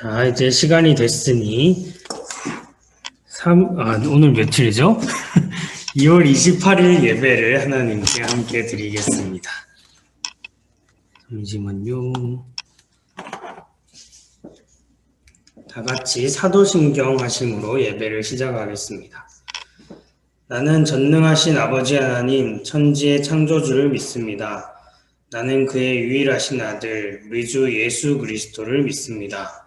자, 이제 시간이 됐으니, 3, 아, 오늘 며칠이죠? 2월 28일 예배를 하나님께 함께 드리겠습니다. 잠시만요. 다 같이 사도신경 하심으로 예배를 시작하겠습니다. 나는 전능하신 아버지 하나님, 천지의 창조주를 믿습니다. 나는 그의 유일하신 아들, 우리 주 예수 그리스도를 믿습니다.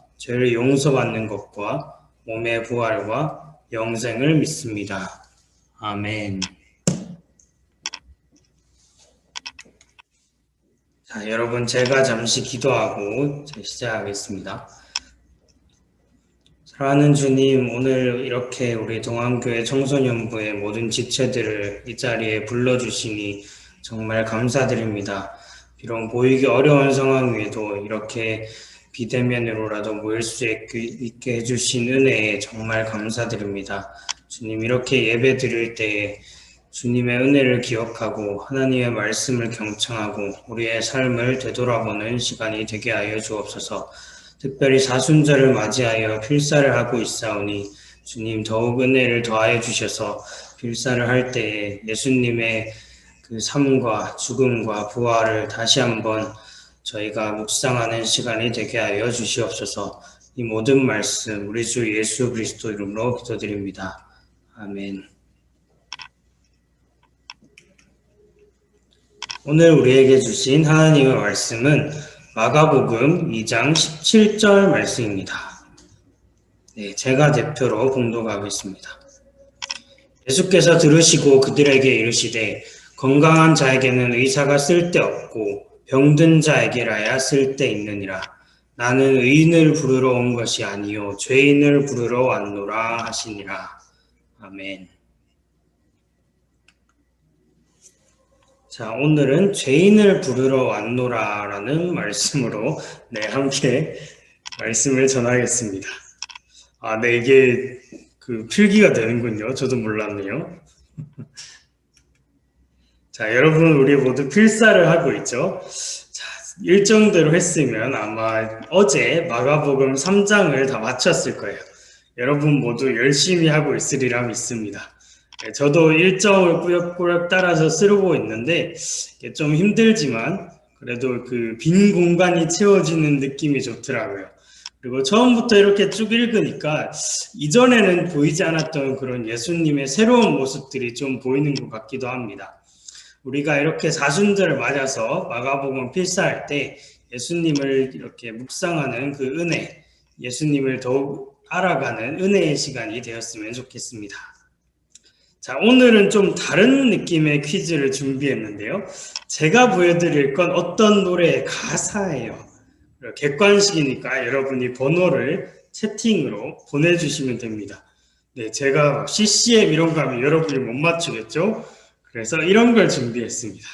죄를 용서받는 것과 몸의 부활과 영생을 믿습니다. 아멘. 자, 여러분 제가 잠시 기도하고 시작하겠습니다. 사랑하는 주님, 오늘 이렇게 우리 동안교회 청소년부의 모든 지체들을 이 자리에 불러주시니 정말 감사드립니다. 비록 보이기 어려운 상황에도 이렇게 비대면으로라도 모일 수 있게 해주신 은혜에 정말 감사드립니다. 주님, 이렇게 예배 드릴 때에 주님의 은혜를 기억하고 하나님의 말씀을 경청하고 우리의 삶을 되돌아보는 시간이 되게 하여 주옵소서. 특별히 사순절을 맞이하여 필사를 하고 있사오니 주님 더욱 은혜를 더하여 주셔서 필사를 할 때에 예수님의 그 삶과 죽음과 부활을 다시 한번 저희가 묵상하는 시간이 되게 하여 주시옵소서. 이 모든 말씀 우리 주 예수 그리스도 이름으로 기도드립니다. 아멘. 오늘 우리에게 주신 하나님의 말씀은 마가복음 2장 17절 말씀입니다. 네, 제가 대표로 봉독하겠습니다. 예수께서 들으시고 그들에게 이르시되 건강한 자에게는 의사가 쓸데없고 병든 자에게라야 쓸데있느니라. 나는 의인을 부르러 온 것이 아니요 죄인을 부르러 왔노라 하시니라. 아멘. 자, 오늘은 죄인을 부르러 왔노라라는 말씀으로 네, 함께 말씀을 전하겠습니다. 아, 네, 이게 그 필기가 되는군요. 저도 몰랐네요. 자, 여러분, 우리 모두 필사를 하고 있죠. 자, 일정대로 했으면 아마 어제 마가복음 3장을 다 마쳤을 거예요. 여러분 모두 열심히 하고 있으리라 믿습니다. 네, 저도 일정을 꾸역꾸역 따라서 쓰고 있는데 좀 힘들지만 그래도 그 빈 공간이 채워지는 느낌이 좋더라고요. 그리고 처음부터 이렇게 쭉 읽으니까 이전에는 보이지 않았던 그런 예수님의 새로운 모습들이 좀 보이는 것 같기도 합니다. 우리가 이렇게 사순절을 맞아서 마가복음 필사할 때 예수님을 이렇게 묵상하는 그 은혜, 예수님을 더욱 알아가는 은혜의 시간이 되었으면 좋겠습니다. 자, 오늘은 좀 다른 느낌의 퀴즈를 준비했는데요. 제가 보여드릴 건 어떤 노래의 가사예요. 객관식이니까 여러분이 번호를 채팅으로 보내주시면 됩니다. 네, 제가 CCM 이런 거 하면 여러분이 못 맞추겠죠? 그래서 이런 걸 준비했습니다.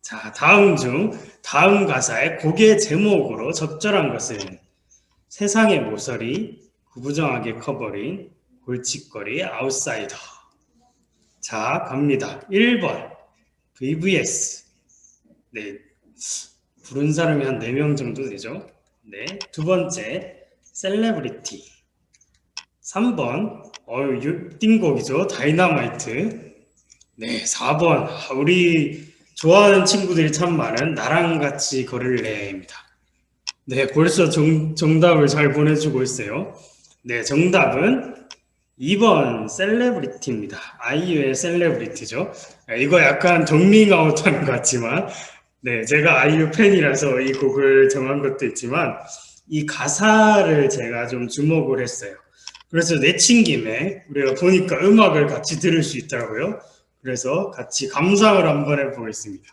자, 다음 중 다음 가사의 곡의 제목으로 적절한 것은 세상의 모서리, 구부정하게 커버린 골칫거리 아웃사이더. 자, 갑니다. 1번 VVS. 네. 부른 사람이 한 4명 정도 되죠? 네. 두 번째 셀레브리티. 3번 어유 띵곡이죠. 다이너마이트. 네, 4번 우리 좋아하는 친구들이 참 많은 나랑 같이 걸을 래입니다. 네, 벌써 정, 정답을 잘 보내주고 있어요. 네, 정답은 2번 셀레브리티입니다. 아이유의 셀레브리티죠. 이거 약간 정밍아웃 하는 것 같지만 네, 제가 아이유 팬이라서 이 곡을 정한 것도 있지만 이 가사를 제가 좀 주목을 했어요. 그래서 내친 김에 우리가 보니까 음악을 같이 들을 수 있더라고요. 그래서 같이 감상을 한번 해보겠습니다.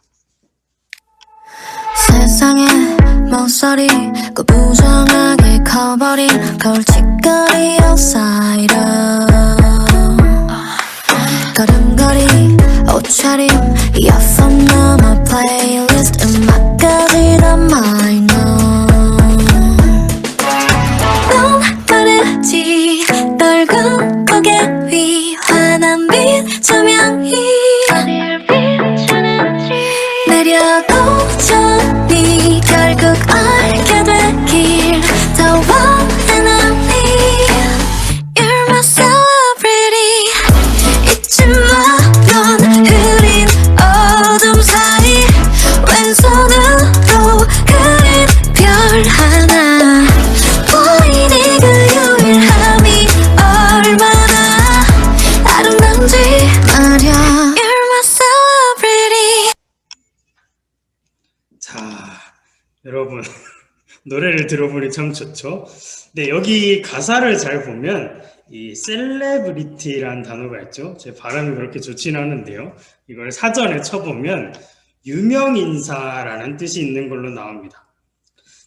세상에 모서리 그 부정하게 커버린 걸칫거리 outsider 걸음걸이 옷차림 이어폰 넘어 플레이리스트 음악까지 다 마이너. 넌 가르지 널고 고개 위 빛 조명이 노래를 들어보니 참 좋죠. 네, 여기 가사를 잘 보면 이 셀레브리티라는 단어가 있죠. 제 발음이 그렇게 좋지는 않은데요. 이걸 사전에 쳐보면 유명 인사라는 뜻이 있는 걸로 나옵니다.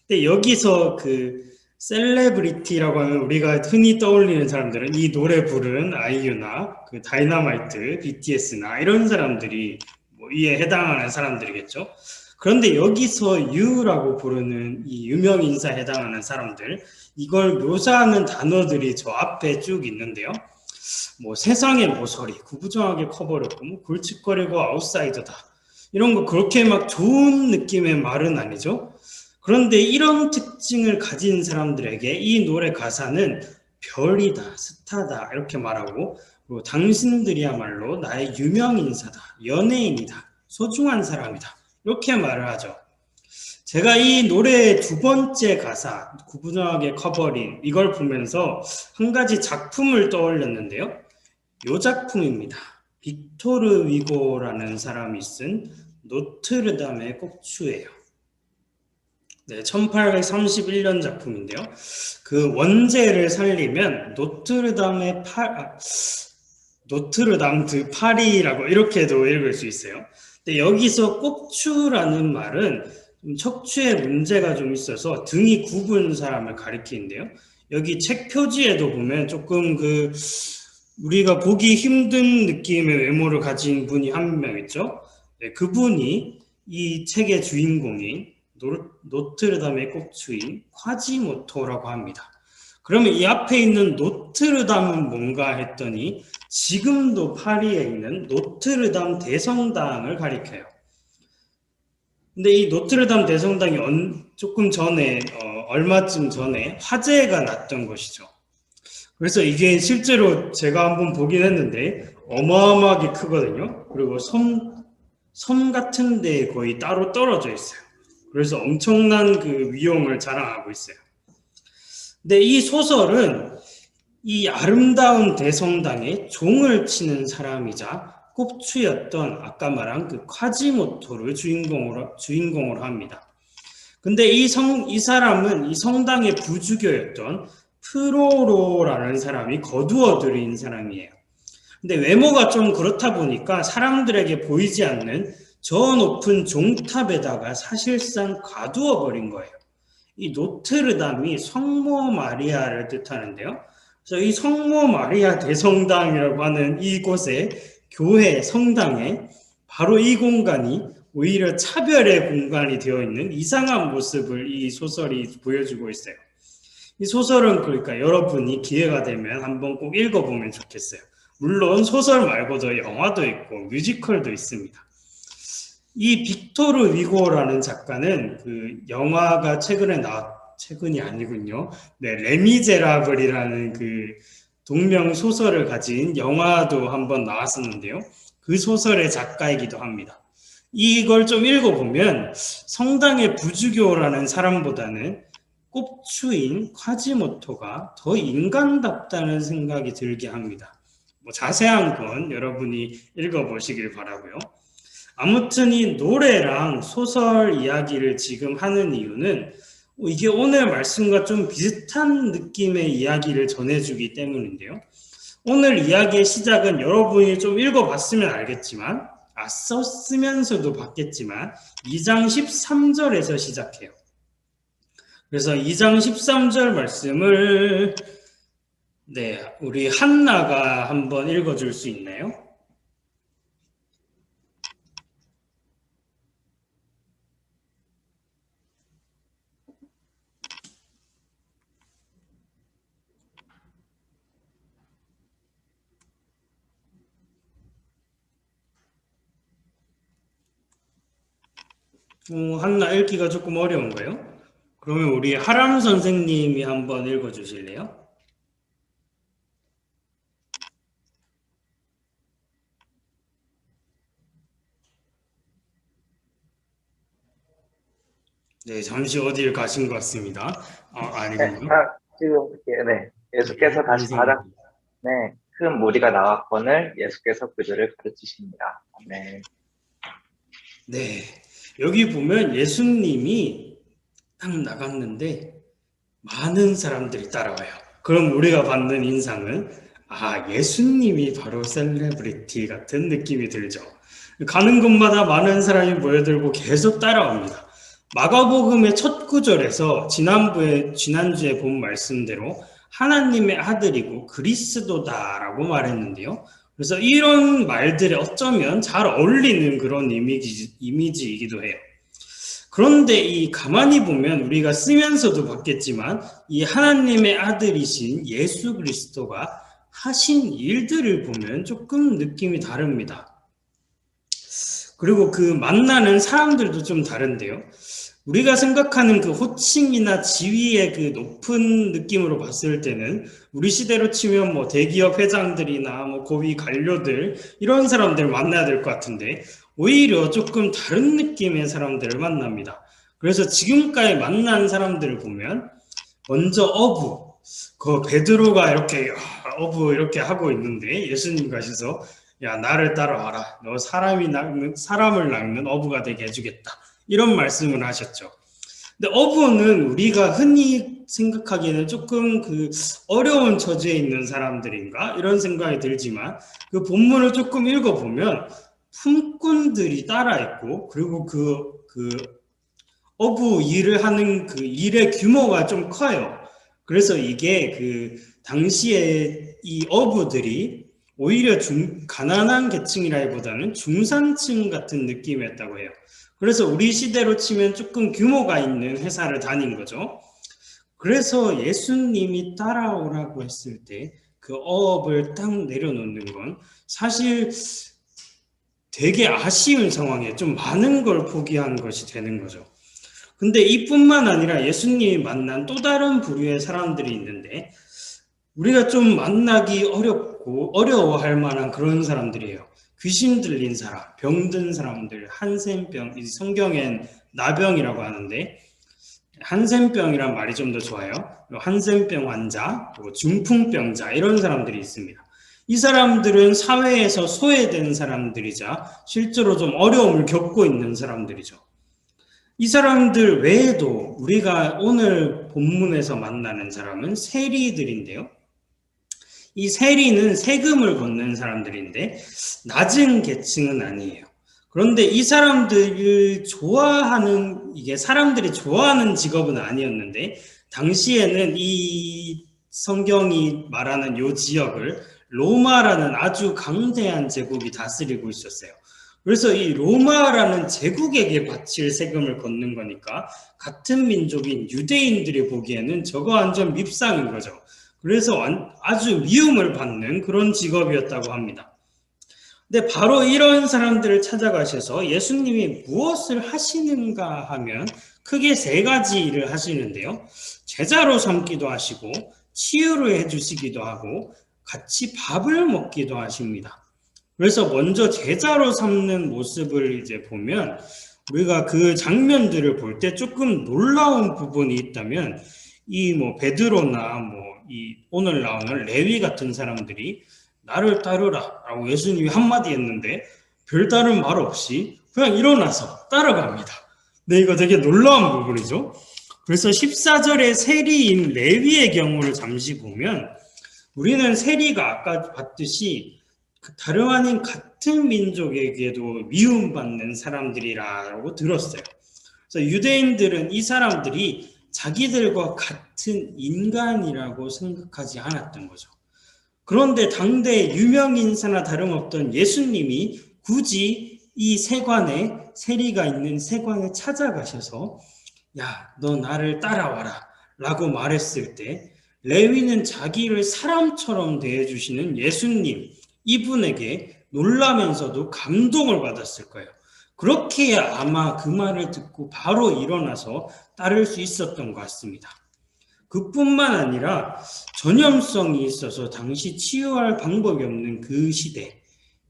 근데 여기서 그 셀레브리티라고 하면 우리가 흔히 떠올리는 사람들은 이 노래 부른 아이유나 그 다이너마이트, BTS나 이런 사람들이 뭐 이에 해당하는 사람들이겠죠. 그런데 여기서 유라고 부르는 이 유명 인사에 해당하는 사람들 이걸 묘사하는 단어들이 저 앞에 쭉 있는데요. 뭐 세상의 모서리, 구부정하게 커버렸고 뭐 골칫거리고 아웃사이더다 이런 거 그렇게 막 좋은 느낌의 말은 아니죠. 그런데 이런 특징을 가진 사람들에게 이 노래 가사는 별이다, 스타다 이렇게 말하고 당신들이야말로 나의 유명 인사다, 연예인이다, 소중한 사람이다 이렇게 말을 하죠. 제가 이 노래의 두 번째 가사, 구분하게 커버린 이걸 보면서 한 가지 작품을 떠올렸는데요. 이 작품입니다. 빅토르 위고라는 사람이 쓴 노트르담의 꼭추예요. 네, 1831년 작품인데요. 그 원제를 살리면 노트르담의 파, 아, 노트르담 드 파리라고 이렇게도 읽을 수 있어요. 근데 여기서 꼭추라는 말은 좀 척추에 문제가 좀 있어서 등이 굽은 사람을 가리키는데요. 여기 책 표지에도 보면 조금 그 우리가 보기 힘든 느낌의 외모를 가진 분이 한 명 있죠. 네, 그분이 이 책의 주인공인 노, 노트르담의 꼭추인 콰지모토라고 합니다. 그러면 이 앞에 있는 노트르담은 뭔가 했더니 지금도 파리에 있는 노트르담 대성당을 가리켜요. 근데 이 노트르담 대성당이 언- 조금 전에 어, 얼마쯤 전에 화재가 났던 것이죠. 그래서 이게 실제로 제가 한번 보긴 했는데 어마어마하게 크거든요. 그리고 섬, 섬 같은 데 거의 따로 떨어져 있어요. 그래서 엄청난 그 위용을 자랑하고 있어요. 근데 이 소설은 이 아름다운 대성당에 종을 치는 사람이자 꼽추였던 아까 말한 그 콰지모토를 주인공으로 주인공으로 합니다. 근데 이 성 이 사람은 이 성당의 부주교였던 프로로라는 사람이 거두어들인 사람이에요. 근데 외모가 좀 그렇다 보니까 사람들에게 보이지 않는 저 높은 종탑에다가 사실상 가두어 버린 거예요. 이 노트르담이 성모 마리아를 뜻하는데요. 그래서 이 성모 마리아 대성당이라고 하는 이곳에 교회 성당에 바로 이 공간이 오히려 차별의 공간이 되어 있는 이상한 모습을 이 소설이 보여주고 있어요. 이 소설은 그러니까 여러분이 기회가 되면 한번 꼭 읽어보면 좋겠어요. 물론 소설 말고도 영화도 있고 뮤지컬도 있습니다. 이 빅토르 위고라는 작가는 그 영화가 최근에 나 최근이 아니군요. 네, 레미제라블이라는 그 동명 소설을 가진 영화도 한번 나왔었는데요. 그 소설의 작가이기도 합니다. 이걸 좀 읽어보면 성당의 부주교라는 사람보다는 꼽추인 콰지모토가 더 인간답다는 생각이 들게 합니다. 뭐 자세한 건 여러분이 읽어보시길 바라고요. 아무튼 이 노래랑 소설 이야기를 지금 하는 이유는 뭐 이게 오늘 말씀과 좀 비슷한 느낌의 이야기를 전해주기 때문인데요. 오늘 이야기의 시작은 여러분이 좀 읽어봤으면 알겠지만 아, 썼으면서도 봤겠지만 2장 13절에서 시작해요. 그래서 2장 13절 말씀을 네, 우리 한나가 한번 읽어줄 수 있나요? 어, 한나 읽기가 조금 어려운가요? 그러면 우리 하람 선생님이 한번 읽어주실래요? 네, 잠시 어디를 가신 것 같습니다. 아, 네, 아니군요. 아, 지금 예, 네, 예수께서 다시 바다 네, 큰 무리가 나왔거늘 예수께서 그들을 가르치십니다. 네, 네, 여기 보면 예수님이 딱 나갔는데 많은 사람들이 따라와요. 그럼 우리가 받는 인상은 아, 예수님이 바로 셀레브리티 같은 느낌이 들죠. 가는 곳마다 많은 사람이 모여들고 계속 따라옵니다. 마가복음의 첫 구절에서 지난주에 지난주에 본 말씀대로 하나님의 아들이고 그리스도다라고 말했는데요. 그래서 이런 말들이 어쩌면 잘 어울리는 그런 이미지, 이미지이기도 해요. 그런데 이 가만히 보면 우리가 쓰면서도 봤겠지만 이 하나님의 아들이신 예수 그리스도가 하신 일들을 보면 조금 느낌이 다릅니다. 그리고 그 만나는 사람들도 좀 다른데요. 우리가 생각하는 그 호칭이나 지위의 그 높은 느낌으로 봤을 때는 우리 시대로 치면 뭐 대기업 회장들이나 뭐 고위 관료들 이런 사람들 만나야 될 것 같은데 오히려 조금 다른 느낌의 사람들을 만납니다. 그래서 지금까지 만난 사람들을 보면 먼저 어부, 그 베드로가 이렇게 어부 이렇게 하고 있는데 예수님 가셔서 야 나를 따라와라. 너 사람이 낚는 사람을 낚는 어부가 되게 해주겠다. 이런 말씀을 하셨죠. 근데 어부는 우리가 흔히 생각하기에는 조금 그 어려운 처지에 있는 사람들인가 이런 생각이 들지만 그 본문을 조금 읽어보면 품꾼들이 따라 있고 그리고 그, 그 어부 일을 하는 그 일의 규모가 좀 커요. 그래서 이게 그 당시에 이 어부들이 오히려 중, 가난한 계층이라기보다는 중산층 같은 느낌이었다고 해요. 그래서 우리 시대로 치면 조금 규모가 있는 회사를 다닌 거죠. 그래서 예수님이 따라오라고 했을 때 그 어업을 딱 내려놓는 건 사실 되게 아쉬운 상황에 좀 많은 걸 포기한 것이 되는 거죠. 근데 이뿐만 아니라 예수님이 만난 또 다른 부류의 사람들이 있는데 우리가 좀 만나기 어렵고 어려워할 만한 그런 사람들이에요. 귀신 들린 사람, 병든 사람들, 한센병, 이 성경엔 나병이라고 하는데 한센병이란 말이 좀 더 좋아요. 한센병 환자, 중풍병자 이런 사람들이 있습니다. 이 사람들은 사회에서 소외된 사람들이자 실제로 좀 어려움을 겪고 있는 사람들이죠. 이 사람들 외에도 우리가 오늘 본문에서 만나는 사람은 세리들인데요. 이 세리는 세금을 걷는 사람들인데 낮은 계층은 아니에요. 그런데 이 사람들을 좋아하는 이게 사람들이 좋아하는 직업은 아니었는데 당시에는 이 성경이 말하는 요 지역을 로마라는 아주 강대한 제국이 다스리고 있었어요. 그래서 이 로마라는 제국에게 바칠 세금을 걷는 거니까 같은 민족인 유대인들이 보기에는 저거 완전 밉상인 거죠. 그래서 아주 미움을 받는 그런 직업이었다고 합니다. 근데 바로 이런 사람들을 찾아가셔서 예수님이 무엇을 하시는가 하면 크게 세 가지 일을 하시는데요. 제자로 삼기도 하시고 치유를 해주시기도 하고 같이 밥을 먹기도 하십니다. 그래서 먼저 제자로 삼는 모습을 이제 보면 우리가 그 장면들을 볼 때 조금 놀라운 부분이 있다면 이 뭐 베드로나 뭐 이 오늘 나오는 레위 같은 사람들이 나를 따르라 라고 예수님이 한마디 했는데 별다른 말 없이 그냥 일어나서 따라갑니다. 네, 이거 되게 놀라운 부분이죠. 그래서 14절의 세리인 레위의 경우를 잠시 보면 우리는 세리가 아까 봤듯이 다름 아닌 같은 민족에게도 미움받는 사람들이라고 들었어요. 그래서 유대인들은 이 사람들이 자기들과 같은 인간이라고 생각하지 않았던 거죠. 그런데 당대 유명 인사나 다름없던 예수님이 굳이 이 세관에 세리가 있는 세관에 찾아가셔서 야, 너 나를 따라와라 라고 말했을 때 레위는 자기를 사람처럼 대해주시는 예수님 이분에게 놀라면서도 감동을 받았을 거예요. 그렇게 아마 그 말을 듣고 바로 일어나서 따를 수 있었던 것 같습니다. 그뿐만 아니라 전염성이 있어서 당시 치유할 방법이 없는 그 시대,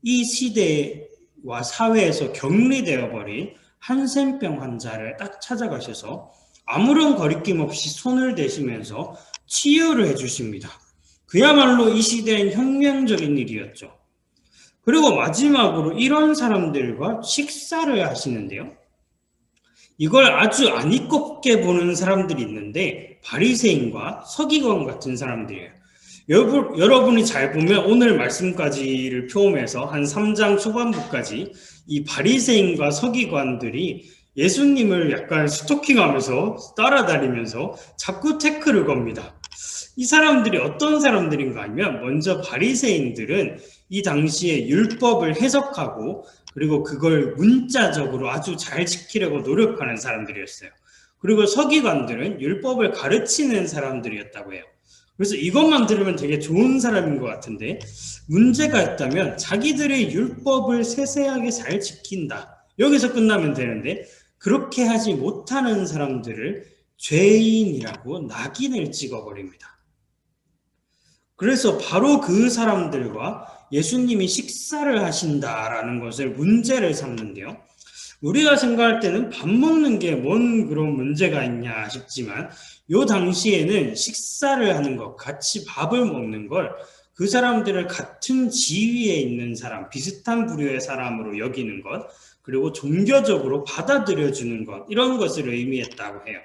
이 시대와 사회에서 격리되어 버린 한센병 환자를 딱 찾아가셔서 아무런 거리낌 없이 손을 대시면서 치유를 해주십니다. 그야말로 이 시대엔 혁명적인 일이었죠. 그리고 마지막으로 이런 사람들과 식사를 하시는데요. 이걸 아주 안 이껍게 보는 사람들이 있는데 바리새인과 서기관 같은 사람들이에요. 여러분, 여러분이 잘 보면 오늘 말씀까지를 포함해서 한 3장 초반부까지 이 바리새인과 서기관들이 예수님을 약간 스토킹하면서 따라다니면서 자꾸 태클을 겁니다. 이 사람들이 어떤 사람들인가 하면 먼저 바리새인들은 이 당시에 율법을 해석하고 그리고 그걸 문자적으로 아주 잘 지키려고 노력하는 사람들이었어요. 그리고 서기관들은 율법을 가르치는 사람들이었다고 해요. 그래서 이것만 들으면 되게 좋은 사람인 것 같은데 문제가 있다면 자기들의 율법을 세세하게 잘 지킨다. 여기서 끝나면 되는데 그렇게 하지 못하는 사람들을 죄인이라고 낙인을 찍어버립니다. 그래서 바로 그 사람들과 예수님이 식사를 하신다라는 것을 문제를 삼는데요. 우리가 생각할 때는 밥 먹는 게 뭔 그런 문제가 있냐 싶지만 요 당시에는 식사를 하는 것, 같이 밥을 먹는 걸 그 사람들을 같은 지위에 있는 사람, 비슷한 부류의 사람으로 여기는 것, 그리고 종교적으로 받아들여 주는 것, 이런 것을 의미했다고 해요.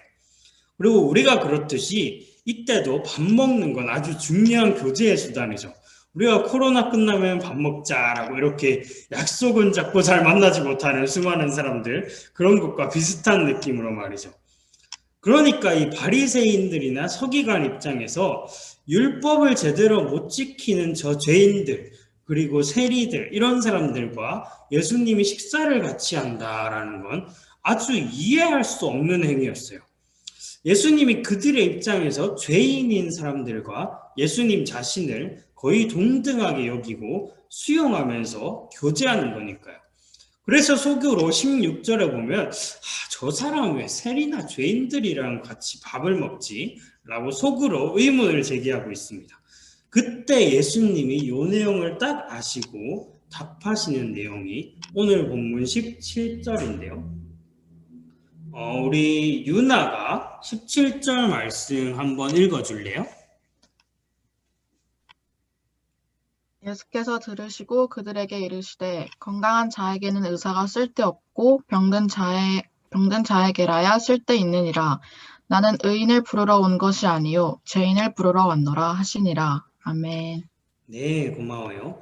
그리고 우리가 그렇듯이 이때도 밥 먹는 건 아주 중요한 교제의 수단이죠. 우리가 코로나 끝나면 밥 먹자라고 이렇게 약속은 잡고 잘 만나지 못하는 수많은 사람들 그런 것과 비슷한 느낌으로 말이죠. 그러니까 이 바리새인들이나 서기관 입장에서 율법을 제대로 못 지키는 저 죄인들 그리고 세리들 이런 사람들과 예수님이 식사를 같이 한다라는 건 아주 이해할 수 없는 행위였어요. 예수님이 그들의 입장에서 죄인인 사람들과 예수님 자신을 거의 동등하게 여기고 수용하면서 교제하는 거니까요. 그래서 속으로 16절에 보면 아, 저 사람 왜 세리나 죄인들이랑 같이 밥을 먹지? 라고 속으로 의문을 제기하고 있습니다. 그때 예수님이 이 내용을 딱 아시고 답하시는 내용이 오늘 본문 17절인데요. 어, 우리 유나가 17절 말씀 한번 읽어줄래요? 예수께서 들으시고 그들에게 이르시되 건강한 자에게는 의사가 쓸데없고 병든 자에 병든 자에게라야 쓸데있느니라 나는 의인을 부르러 온 것이 아니요 죄인을 부르러 왔노라 하시니라 아멘. 네, 고마워요.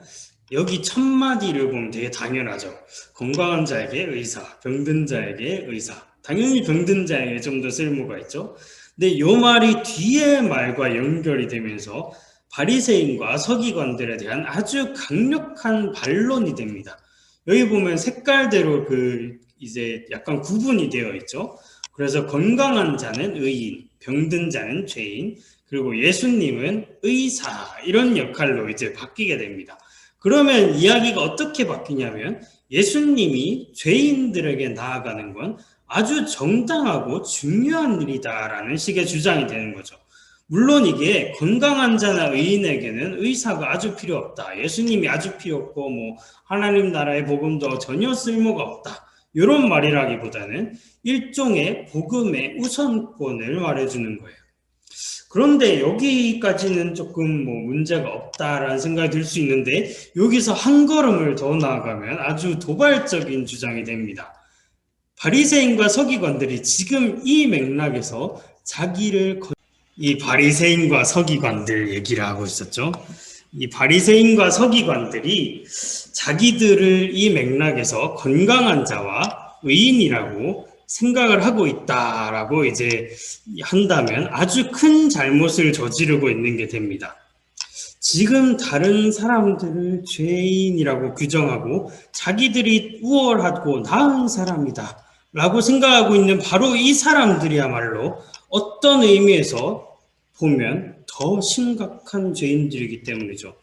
여기 첫 마디를 보면 되게 당연하죠. 건강한 자에게 의사, 병든 자에게 의사. 당연히 병든 자에게 좀 더 쓸모가 있죠. 근데 이 말이 뒤에 말과 연결이 되면서 바리새인과 서기관들에 대한 아주 강력한 반론이 됩니다. 여기 보면 색깔대로 그 이제 약간 구분이 되어 있죠. 그래서 건강한 자는 의인, 병든 자는 죄인, 그리고 예수님은 의사 이런 역할로 이제 바뀌게 됩니다. 그러면 이야기가 어떻게 바뀌냐면 예수님이 죄인들에게 나아가는 건 아주 정당하고 중요한 일이다라는 식의 주장이 되는 거죠. 물론 이게 건강한 자나 의인에게는 의사가 아주 필요 없다. 예수님이 아주 필요 없고 뭐 하나님 나라의 복음도 전혀 쓸모가 없다. 이런 말이라기보다는 일종의 복음의 우선권을 말해주는 거예요. 그런데 여기까지는 조금 뭐 문제가 없다라는 생각이 들 수 있는데 여기서 한 걸음을 더 나아가면 아주 도발적인 주장이 됩니다. 바리새인과 서기관들이 지금 이 맥락에서 자기를 거... 이 바리새인과 서기관들 얘기를 하고 있었죠. 이 바리새인과 서기관들이 자기들을 이 맥락에서 건강한 자와 의인이라고 생각을 하고 있다라고 이제 한다면 아주 큰 잘못을 저지르고 있는 게 됩니다. 지금 다른 사람들을 죄인이라고 규정하고 자기들이 우월하고 나은 사람이다 라고 생각하고 있는 바로 이 사람들이야말로 어떤 의미에서 보면 더 심각한 죄인들이기 때문이죠.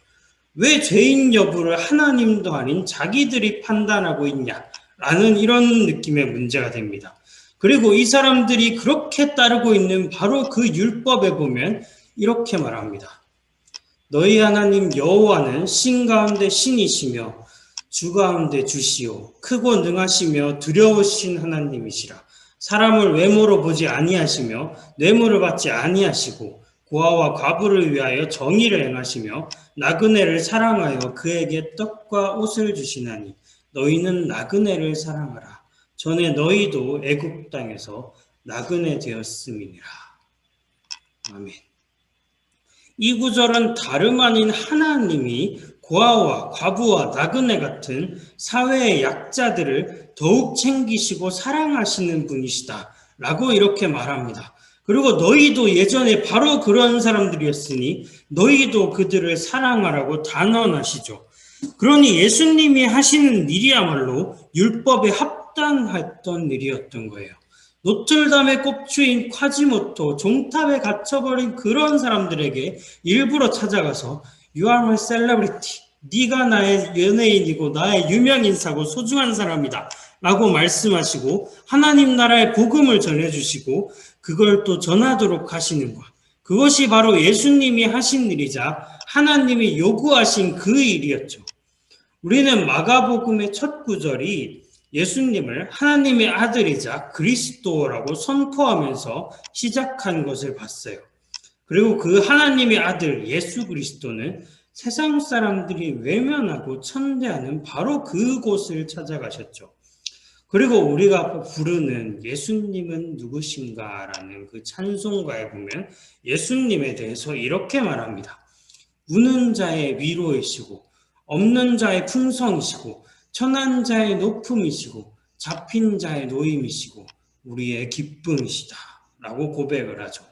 왜 죄인 여부를 하나님도 아닌 자기들이 판단하고 있냐라는 이런 느낌의 문제가 됩니다. 그리고 이 사람들이 그렇게 따르고 있는 바로 그 율법에 보면 이렇게 말합니다. 너희 하나님 여호와는 신 가운데 신이시며 주 가운데 주시오 크고 능하시며 두려우신 하나님이시라 사람을 외모로 보지 아니하시며 뇌물을 받지 아니하시고 고아와 과부를 위하여 정의를 행하시며 나그네를 사랑하여 그에게 떡과 옷을 주시나니 너희는 나그네를 사랑하라 전에 너희도 애굽 땅에서 나그네 되었음이니라 아멘. 이 구절은 다름 아닌 하나님이 고아와 과부와 나그네 같은 사회의 약자들을 더욱 챙기시고 사랑하시는 분이시다. 라고 이렇게 말합니다. 그리고 너희도 예전에 바로 그런 사람들이었으니 너희도 그들을 사랑하라고 단언하시죠. 그러니 예수님이 하시는 일이야말로 율법에 합당했던 일이었던 거예요. 노틀담의 꼽주인 콰지모토 종탑에 갇혀버린 그런 사람들에게 일부러 찾아가서 You are my celebrity. 네가 나의 연예인이고 나의 유명인사고 소중한 사람이다. 라고 말씀하시고 하나님 나라의 복음을 전해주시고 그걸 또 전하도록 하시는 것. 그것이 바로 예수님이 하신 일이자 하나님이 요구하신 그 일이었죠. 우리는 마가복음의 첫 구절이 예수님을 하나님의 아들이자 그리스도라고 선포하면서 시작한 것을 봤어요. 그리고 그 하나님의 아들 예수 그리스도는 세상 사람들이 외면하고 천대하는 바로 그곳을 찾아가셨죠. 그리고 우리가 부르는 예수님은 누구신가라는 그 찬송가에 보면 예수님에 대해서 이렇게 말합니다. 우는 자의 위로이시고 없는 자의 풍성이시고 천한 자의 높음이시고 잡힌 자의 노임이시고 우리의 기쁨이시다 라고 고백을 하죠.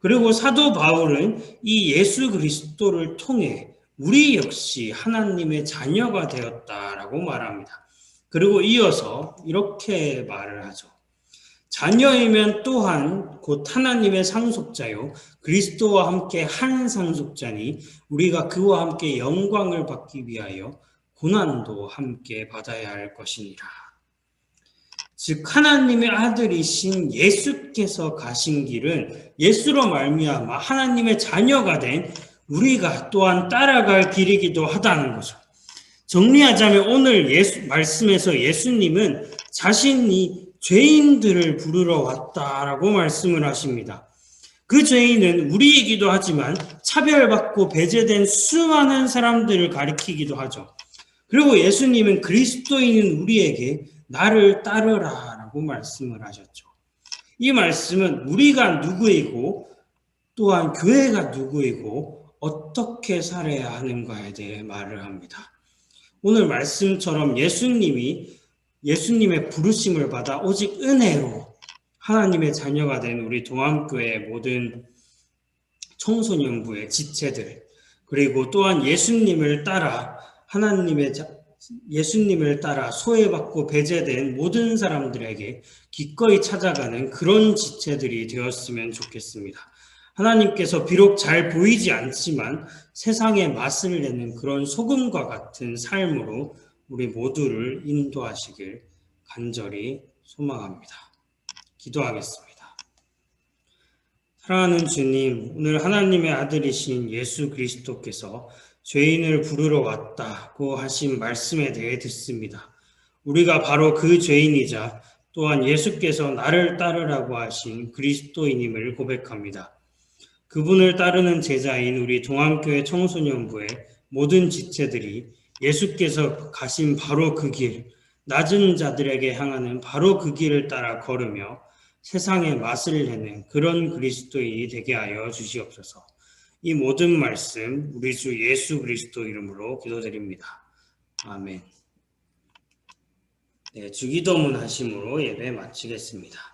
그리고 사도 바울은 이 예수 그리스도를 통해 우리 역시 하나님의 자녀가 되었다라고 말합니다. 그리고 이어서 이렇게 말을 하죠. 자녀이면 또한 곧 하나님의 상속자요 그리스도와 함께 한 상속자니 우리가 그와 함께 영광을 받기 위하여 고난도 함께 받아야 할 것이니라. 즉 하나님의 아들이신 예수께서 가신 길은 예수로 말미암아 하나님의 자녀가 된 우리가 또한 따라갈 길이기도 하다는 거죠. 정리하자면 오늘 예수 말씀에서 예수님은 자신이 죄인들을 부르러 왔다라고 말씀을 하십니다. 그 죄인은 우리이기도 하지만 차별받고 배제된 수많은 사람들을 가리키기도 하죠. 그리고 예수님은 그리스도인인 우리에게 나를 따르라 라고 말씀을 하셨죠. 이 말씀은 우리가 누구이고 또한 교회가 누구이고 어떻게 살아야 하는가에 대해 말을 합니다. 오늘 말씀처럼 예수님이 예수님의 부르심을 받아 오직 은혜로 하나님의 자녀가 된 우리 동암교회 모든 청소년부의 지체들 그리고 또한 예수님을 따라 하나님의 자, 예수님을 따라 소외받고 배제된 모든 사람들에게 기꺼이 찾아가는 그런 지체들이 되었으면 좋겠습니다. 하나님께서 비록 잘 보이지 않지만 세상의 맛을 내는 그런 소금과 같은 삶으로 우리 모두를 인도하시길 간절히 소망합니다. 기도하겠습니다. 사랑하는 주님, 오늘 하나님의 아들이신 예수 그리스도께서 죄인을 부르러 왔다고 하신 말씀에 대해 듣습니다. 우리가 바로 그 죄인이자 또한 예수께서 나를 따르라고 하신 그리스도인임을 고백합니다. 그분을 따르는 제자인 우리 동암교회 청소년부의 모든 지체들이 예수께서 가신 바로 그 길, 낮은 자들에게 향하는 바로 그 길을 따라 걸으며 세상의 맛을 내는 그런 그리스도인이 되게 하여 주시옵소서. 이 모든 말씀 우리 주 예수 그리스도 이름으로 기도드립니다. 아멘. 네, 주기도문 하심으로 예배 마치겠습니다.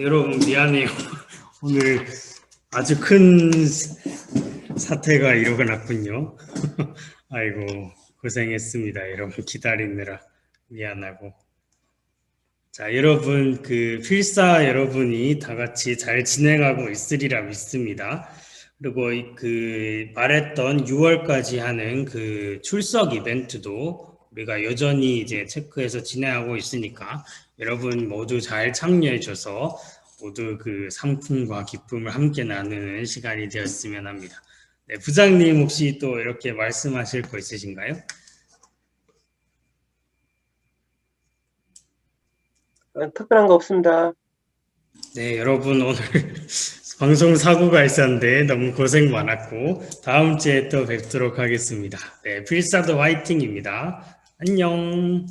여러분 미안해요. 오늘 아주 큰 사태가 일어났군요. 아이고 고생했습니다. 여러분 기다리느라 미안하고. 자 여러분 그 필사 여러분이 다 같이 잘 진행하고 있으리라 믿습니다. 그리고 이- 그 말했던 6월까지 하는 그 출석 이벤트도 우리가 여전히 이제 체크해서 진행하고 있으니까 여러분 모두 잘 참여해 줘서 모두 그 상품과 기쁨을 함께 나누는 시간이 되었으면 합니다. 네, 부장님 혹시 또 이렇게 말씀하실 거 있으신가요? 어, 특별한 거 없습니다. 네, 여러분 오늘 방송 사고가 있었는데 너무 고생 많았고 다음 주에 또 뵙도록 하겠습니다. 네, 필사도 화이팅입니다. 안녕.